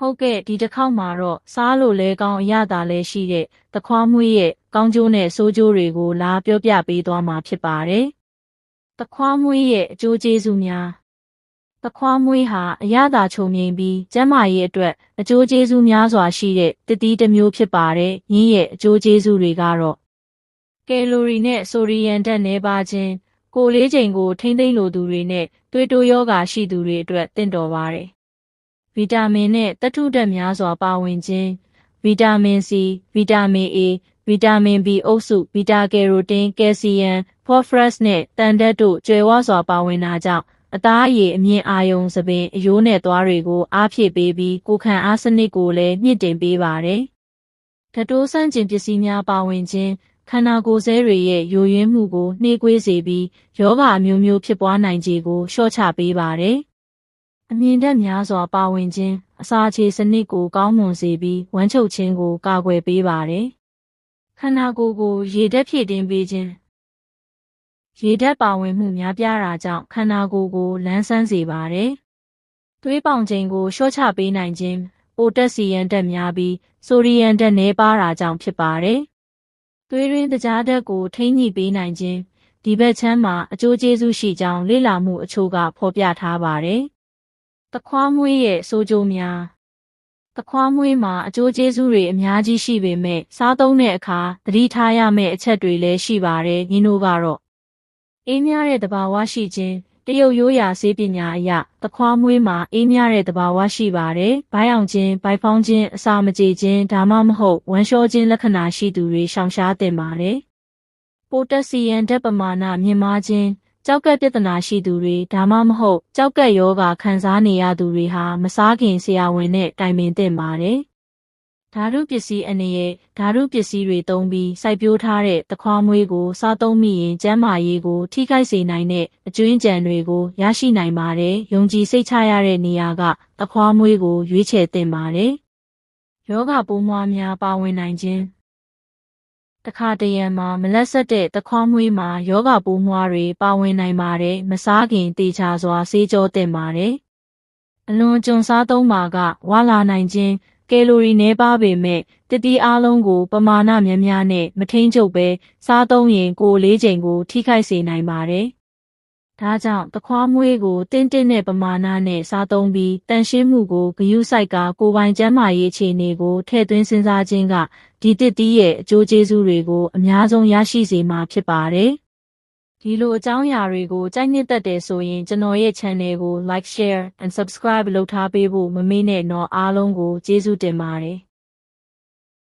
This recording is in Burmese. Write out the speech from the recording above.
ဟုတ်ကဲ့ဒီတစ်ခေါက်မှာတော့စားလို့လဲကောင်းအရသာလဲရှိတဲ့သခွားမွေးရဲ့ကောင်းကျိုးနဲ့ဆိုးကျိုးတွေကိုလာပြောပြပေးသွားမှာဖြစ်ပါတယ်။သခွားမွေးရဲ့အကျိုးကျေးဇူးများသခွားမွေးဟာအရသာချုံငိမ့်ပြီးကျန်းမာရေးအတွက်အကျိုးကျေးဇူးများစွာရှိတဲ့တတိတစ်မျိုးဖြစ်ပါတယ်။ရင်းရဲ့အကျိုးကျေးဇူးတွေကတော့ကယ်လိုရီနဲ့ဆိုဒီယမ်ဓာတ်နည်းပါးခြင်းကိုယ်လေးချိန်ကိုထိမ့်သိမ့်လိုသူတွေနဲ့သွေးတိုးယောဂါရှိသူတွေအတွက်တင့်တော်ပါတယ်။ ဗီတာမင်နဲ့သတ္ထုဓာတ်များစွာပါဝင်ခြင်းဗီတာမင် C ဗီတာမင် A ဗီတာမင် B အုပ်စုဗီတာကယ်ရိုတင်ကယ်ဆီယမ်ဖော့ဖရပ်စ်နဲ့တန်ဓာတ်တို့ကျွယ်ဝစွာပါဝင်တာကြောင့်အသားအရည်အမြင့်အာယုံသပင်အယိုးနဲ့သွားတွေကိုအားဖြည့်ပေးပြီးကိုယ်ခံအားစနစ်ကိုလည်းမြင့်တင်ပေးပါတယ်။ဓာတ်တိုးဆန့်ကျင်ပစ္စည်းများပါဝင်ခြင်းခန္ဓာကိုယ်ဆဲတွေရဲ့ယိုယွင်းမှုကိုနှေးကွေးစေပြီးယောဂအမျိုးမျိုးဖြစ်ပွားနိုင်ခြေကိုလျှော့ချပေးပါတယ်။ အမြင့်ဓာတ်များစွာပါဝင်ခြင်း အစာခြေစနစ်ကိုကောင်းမွန်စေပြီးဝမ်းချုပ်ခြင်းကိုကာကွယ်ပေးပါတယ်။ခန္ဓာကိုယ်ကိုရေဓာတ်ဖြည့်တင်းပေးခြင်းရေဓာတ်ပါဝင်မှုများပြားတာကြောင့်ခန္ဓာကိုယ်ကိုလန်းဆန်းစေပါတယ်။သွေးပေါင်ချိန်ကိုလျှော့ချပေးနိုင်ခြင်းပိုတက်ဆီယမ်ဓာတ်များပြီးဆိုဒီယမ်ဓာတ်နည်းပါးတာကြောင့်ဖြစ်ပါတယ်။သွေးရင်းတကြားဓာတ်ကိုထိန်းညှိပေးနိုင်ခြင်းဒီဘက်ချမ်းမှာအကျိုးကျေးဇူးရှိကြောင်းလေ့လာမှုအချို့ကဖော်ပြထားပါတယ်။ သခွားမွေးရဲ့ဆိုးကျိုးများသခွားမွေးမှာအကျိုးကျေးဇူးတွေအများကြီးရှိပေမဲ့စားသုံးတဲ့အခါသတိထားရမယ့်အချက်တွေလည်းရှိပါတယ်။ညီတို့ကတော့အေးမြတဲ့တဘာဝရှိခြင်းတရုတ်ရိုးရာဆေးပညာအရသခွားမွေးမှာအေးမြတဲ့တဘာဝရှိပါတယ်။ဘိုင်းအောင်ခြင်း၊ဘိုက်ဖောင်းခြင်းအစာမကြေခြင်းဒါမှမဟုတ်ဝမ်းလျှောခြင်းလက္ခဏာရှိသူတွေရှောင်ရှားသင့်ပါတယ်။ပိုတက်ဆီယမ်ဓာတ်ပမာဏမြင့်မားခြင်း ကြောက်ကက်ပြဿနာရှိသူတွေဒါမှမဟုတ်ကြောက်ကက်ယောဂခံစားနေရသူတွေဟာမစားခင်ဆရာဝန်နဲ့တိုင်ပင်သင့်ပါတယ်။ဓာတုပစ္စည်းအနေနဲ့ဓာတုပစ္စည်းတွေသုံးပြီးစိုက်ပျိုးထားတဲ့သခွားမွေးကိုစားသုံးမိရင်ကျန်းမာရေးကိုထိခိုက်စေနိုင်တဲ့အကျွင်းကြံတွေကိုရရှိနိုင်ပါတယ်။ယုံကြည်စိတ်ချရတဲ့နေရာကသခွားမွေးကိုရွေးချယ်သင့်ပါတယ်။ယောဂပိုးမွှားများပါဝင်နိုင်ခြင်း တခါတရံမှာမလက်ဆက်တဲ့သခွားမွေးမှာယောဂပိုးမွှားတွေပါဝင်နိုင်ပါတယ်။မစားခင်တေချာစွာဆေးကြောသင့်ပါတယ်။အလွန်ကြုံစားသုံးပါကဝါလာနိုင်ခြင်းကယ်လိုရီနည်းပါးပေမဲ့တတိအားလုံးကို ပမာဏများများနဲ့မထိန်ချုပ်ပဲစားသုံးရင်ကိုယ်လေးချိန်ကို ထိခိုက်စေနိုင်ပါတယ်။ ဒါကြောင့်တခွားမွေးကိုတင်းတင်းတဲ့ပမာဏနဲ့စားသုံးပြီးတန်ရှင်းမှုကိုဂရုစိုက်ကကိုယ်ပိုင်ကျန်းမာရေးအခြေအနေကိုထည့်သွင်းစဉ်းစားခြင်းကဒီတစ်တီးရဲ့အကျိုးကျေးဇူးတွေကိုအများဆုံးရရှိစေမှာဖြစ်ပါတယ်။ဒီလိုအကြောင်းအရာတွေကိုကြိုက်နှစ်သက်တယ်ဆိုရင်ကျွန်တော်ရဲ့ channel ကို like share and subscribe လုပ်ထားပေးဖို့မမေ့နဲ့တော့အားလုံးကိုကျေးဇူးတင်ပါတယ်